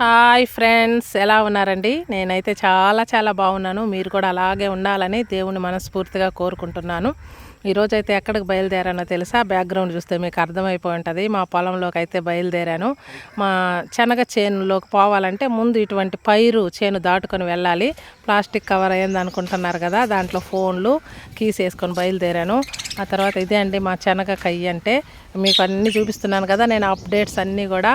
Hi friends ఎలా ఉన్నారండి? నేనైతే చాలా చాలా బాగున్నాను. మీరు కూడా అలాగే ఉండాలని దేవుని మనస్ఫూర్తిగా కోరుకుంటున్నాను. ఈరోజు అయితే ఎక్కడికి బయలుదేరానో తెలుసా? బ్యాక్గ్రౌండ్ చూస్తే మీకు అర్థమైపోయి ఉంటుంది. మా పొలంలోకి అయితే బయలుదేరాను. మా శనగ చేనులోకి పోవాలంటే ముందు ఇటువంటి పైరు చేను దాటుకొని వెళ్ళాలి. ప్లాస్టిక్ కవర్ అయ్యింది అనుకుంటున్నారు కదా దాంట్లో ఫోన్లు కీస్ వేసుకొని బయలుదేరాను. ఆ తర్వాత ఇదే అండి మా శనగ కయ్యి అంటే. మీకు అన్నీ చూపిస్తున్నాను కదా నేను అప్డేట్స్ అన్నీ కూడా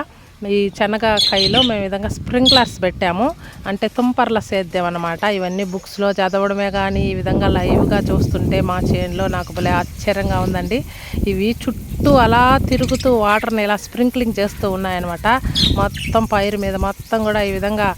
ఈ శనగకాయలో మేము విధంగా స్ప్రింక్లర్స్ పెట్టాము. అంటే తుంపర్ల సేద్యం అనమాట ఇవన్నీ బుక్స్లో చదవడమే కానీ ఈ విధంగా లైవ్గా చూస్తుంటే మా చేనులో నాకు భలే ఆశ్చర్యంగా ఉందండి. ఇవి చుట్టూ అలా తిరుగుతూ వాటర్ని ఇలా స్ప్రింక్లింగ్ చేస్తూ ఉన్నాయన్నమాట. మొత్తం పైరు మీద మొత్తం కూడా ఈ విధంగా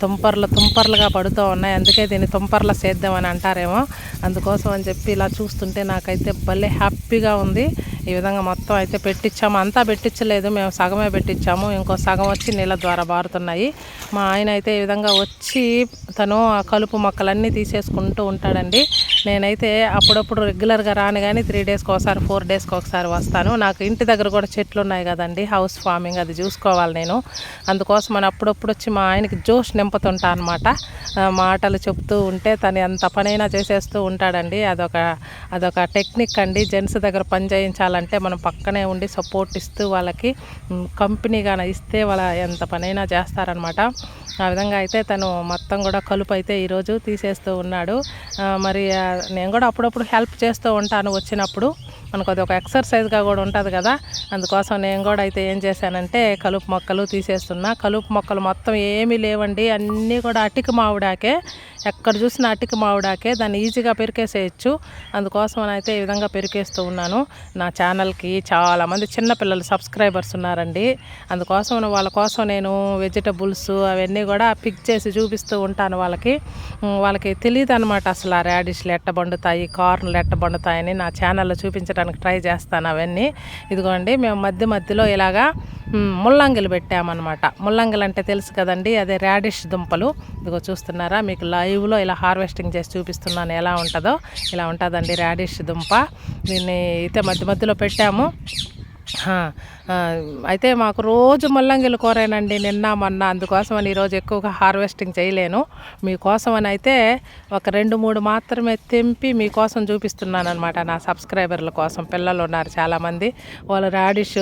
తుంపర్లు తుంపర్లుగా పడుతూ ఉన్నాయి. అందుకే దీన్ని తుంపర్ల సేద్యం అని అంటారేమో. అందుకోసం అని చెప్పి ఇలా చూస్తుంటే నాకైతే భలే హ్యాపీగా ఉంది. ఈ విధంగా మొత్తం అయితే పెట్టించాము. అంతా పెట్టించలేదు. మేము సగమే పెట్టించాము. ఇంకో సగం వచ్చి నీళ్ళ ద్వారా బారుతున్నాయి. మా ఆయన అయితే ఈ విధంగా వచ్చి తను ఆ కలుపు మొక్కలన్నీ తీసేసుకుంటూ ఉంటాడండి. నేనైతే అప్పుడప్పుడు రెగ్యులర్గా రాను కానీ త్రీ డేస్కి ఒకసారి ఫోర్ డేస్కి ఒకసారి వస్తాను. నాకు ఇంటి దగ్గర కూడా చెట్లు ఉన్నాయి కదండి హౌస్ ఫార్మింగ్ అది చూసుకోవాలి నేను. అందుకోసం అని అప్పుడప్పుడు వచ్చి మా ఆయనకి జోష్ నింపుతుంటా అనమాట మాటలు చెప్తూ ఉంటే తను ఎంత పనైనా చేసేస్తూ ఉంటాడండి. అదొక అదొక టెక్నిక్ అండి. జెంట్స్ దగ్గర పని చేయించాలంటే మనం పక్కనే ఉండి సపోర్ట్ ఇస్తూ వాళ్ళకి కంపెనీ కానీ ఇస్తే వాళ్ళ ఎంత పనైనా చేస్తారనమాట ఆ విధంగా అయితే తను మొత్తం కూడా కలుపు అయితే ఈరోజు తీసేస్తూ ఉన్నాడు. మరి నేను కూడా అప్పుడప్పుడు హెల్ప్ చేస్తూ ఉంటాను వచ్చినప్పుడు. మనకు అది ఒక ఎక్సర్సైజ్గా కూడా ఉంటుంది కదా. అందుకోసం నేను కూడా అయితే ఏం చేశానంటే కలుపు మొక్కలు తీసేస్తున్నా. కలుపు మొక్కలు మొత్తం ఏమీ లేవండి. అన్నీ కూడా అటిక మామిడాకే ఎక్కడ చూసినా అటిక మామిడాకే దాన్ని ఈజీగా పెరికేసేయచ్చు. అందుకోసం అయితే ఈ విధంగా పెరికేస్తూ ఉన్నాను. నా ఛానల్కి చాలామంది చిన్నపిల్లలు సబ్స్క్రైబర్స్ ఉన్నారండి. అందుకోసం వాళ్ళ కోసం నేను వెజిటబుల్స్ అవన్నీ కూడా పిక్ చేసి చూపిస్తూ ఉంటాను వాళ్ళకి. వాళ్ళకి తెలియదు అనమాట అసలు ఆ ర్యాడిష్లు ఎట్ట పండుతాయి కార్న్లు ఎట్ట పండుతాయని నా ఛానల్లో చూపించడానికి ట్రై చేస్తాను అవన్నీ. ఇదిగోండి మేము మధ్య మధ్యలో ఇలాగా ముల్లంగిలు పెట్టామన్నమాట. ముల్లంగిలు అంటే తెలుసు కదండి అదే ర్యాడిష్ దుంపలు. ఇదిగో చూస్తున్నారా మీకు లైవ్లో ఇలా హార్వెస్టింగ్ చేసి చూపిస్తున్నాను ఎలా ఉంటుందో. ఇలా ఉంటుందండి ర్యాడిష్ దుంప. దీన్ని అయితే మధ్య మధ్యలో పెట్టాము. అయితే మాకు రోజు ముల్లంగిలు కూరేనండి నిన్న మొన్న అందుకోసమని ఈరోజు ఎక్కువగా హార్వెస్టింగ్ చేయలేను. మీకోసమని అయితే ఒక రెండు మూడు మాత్రమే తెంపి మీకోసం చూపిస్తున్నాను అనమాట నా సబ్స్క్రైబర్ల కోసం. పిల్లలు ఉన్నారు చాలామంది. వాళ్ళు రాడిష్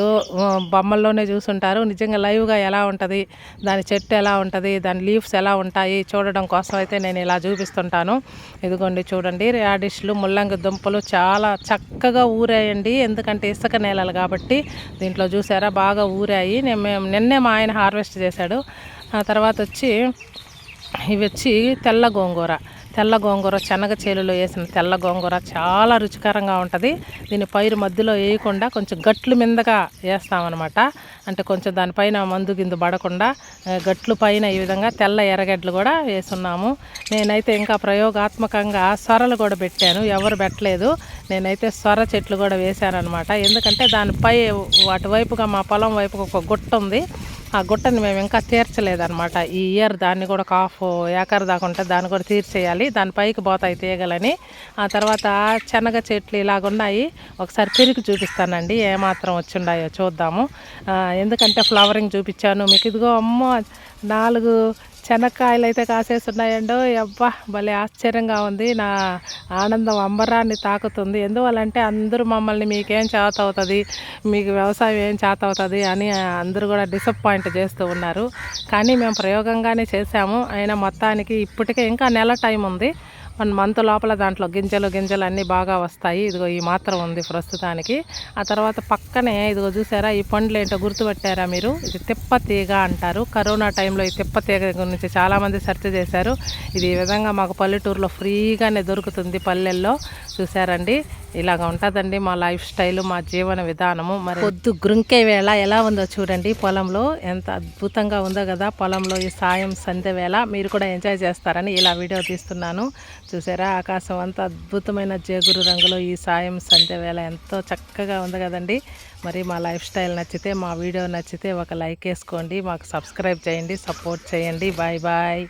బొమ్మల్లోనే చూసుంటారు. నిజంగా లైవ్గా ఎలా ఉంటుంది? దాని చెట్టు ఎలా ఉంటుంది? దాని లీవ్స్ ఎలా ఉంటాయి? చూడడం కోసం అయితే నేను ఇలా చూపిస్తుంటాను. ఇదిగోండి చూడండి రాడిష్లు ముల్లంగి దుంపలు చాలా చక్కగా ఊరేయండి. ఎందుకంటే ఇసుక నేలలు కాబట్టి కాబట్టి దీంట్లో చూసారా? బాగా ఊరాయి. నేను నిన్నే మా ఆయన హార్వెస్ట్ చేశాడు. ఆ తర్వాత వచ్చి ఇవి వచ్చి తెల్ల గోంగూర. తెల్ల గోంగూర శనగ చేలులో వేసిన తెల్ల గోంగూర చాలా రుచికరంగా ఉంటుంది. దీన్ని పైరు మధ్యలో వేయకుండా కొంచెం గట్లు మిందగా వేస్తామన్నమాట. అంటే కొంచెం దానిపైన మందు గిందు పడకుండా గట్లు పైన ఈ విధంగా తెల్ల ఎర్రగడ్డలు కూడా వేసున్నాము. నేనైతే ఇంకా ప్రయోగాత్మకంగా సొరలు కూడా పెట్టాను. ఎవరు పెట్టలేదు. నేనైతే సొర చెట్లు కూడా వేశానమాట ఎందుకంటే దానిపై అటువైపుగా మా పొలం వైపుగా ఒక గుట్ట ఉంది. ఆ గుట్టని మేము ఇంకా తీర్చలేదనమాట. ఈ ఇయర్ దాన్ని కూడా కాఫ్ ఏకర్ దాకా ఉంటే దాన్ని కూడా తీర్చేయాలి. దాని పైకి పోతాయి తీగలని. ఆ తర్వాత శనగ చెట్లు ఇలాగున్నాయి. ఒకసారి పెరిగి చూపిస్తానండి ఏమాత్రం వచ్చిండాయో చూద్దాము. ఎందుకంటే ఫ్లవరింగ్ చూపించాను మీకు. ఇదిగో అమ్మ నాలుగు శనక్కాయలు అయితే కాసేస్తున్నాయండో. అబ్బా భలే ఆశ్చర్యంగా ఉంది. నా ఆనందం అంబరాన్ని తాకుతుంది. ఎందువల్లంటే అందరూ మమ్మల్ని మీకేం చేత అవుతుంది మీకు వ్యవసాయం ఏం చేత అవుతుంది అని అందరూ కూడా డిసప్పాయింట్ చేస్తూ ఉన్నారు. కానీ మేము ప్రయోగంగానే చేసాము అయినా మొత్తానికి ఇప్పటికే ఇంకా నెల టైం ఉంది. వన్ మంత్ లోపల దాంట్లో గింజలు గింజలు అన్నీ బాగా వస్తాయి. ఇదిగో ఈ మాత్రం ఉంది ప్రస్తుతానికి. ఆ తర్వాత పక్కనే ఇదిగో చూసారా ఈ పండ్లు ఏంటో గుర్తుపెట్టారా మీరు? ఇది తిప్ప తీగ అంటారు. కరోనా టైంలో ఈ తిప్ప తీగ గురించి చాలామంది సెర్చ్ చేశారు. ఇది ఈ విధంగా మాకు పల్లెటూరులో ఫ్రీగానే దొరుకుతుంది పల్లెల్లో. చూసారండి ఇలాగ ఉంటుందండి మా లైఫ్ స్టైల్ మా జీవన విధానము. మరి పొద్దు గ్రుంకే వేళ ఎలా ఉందో చూడండి. పొలంలో ఎంత అద్భుతంగా ఉందో కదా పొలంలో ఈ సాయం సంధ్య వేళ మీరు కూడా ఎంజాయ్ చేస్తారని ఇలా వీడియో తీస్తున్నాను. చూసారా? ఆకాశం అంత అద్భుతమైన జేగురు రంగులో ఈ సాయం సంధ్య వేళ ఎంతో చక్కగా ఉంది కదండి. మరి మా లైఫ్ స్టైల్ నచ్చితే మా వీడియో నచ్చితే ఒక లైక్ వేసుకోండి. మాకు సబ్స్క్రైబ్ చేయండి సపోర్ట్ చేయండి. Bye bye.